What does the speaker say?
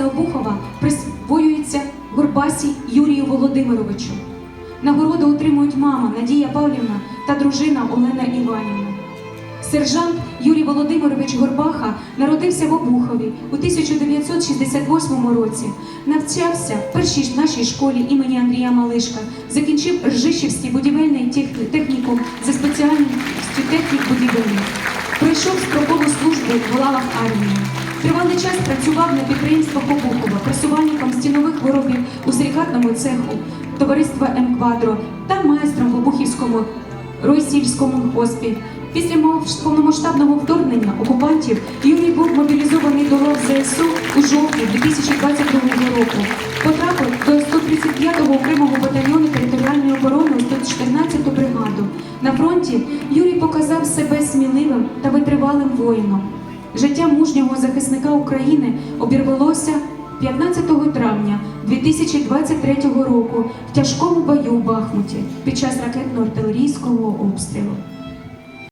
міста Обухова присвоюється Горбасі Юрію Володимировичу. Нагороду отримують мама Надія Павлівна та дружина Олена Іванівна. Сержант Юрій Володимирович Горбаха народився в Обухові у 1968 році. Навчався в першій нашій школі імені Андрія Малишка, закінчив Ржищівський будівельний тех- технікум за спеціальністю технік будівельник. Пройшов строкову службу в лавах армії. Тривалий час працював на підприємствах Обухова, пресувальником стінових виробів у силікатному цеху товариства М-Квадро та майстром в Обухівському Ройсільському хоспі. Після повномасштабного вторгнення окупантів Юрій був мобілізований до лав ЗСУ у жовтні 2022 року. Потрапив до 135-го окремого батальйону територіальної оборони у 114-ту бригаду. На фронті Юрій показав себе сміливим та витривалим воїном. Життя мужнього захисника України обірвалося 15 травня 2023 року в тяжкому бою в Бахмуті під час ракетно-артилерійського обстрілу.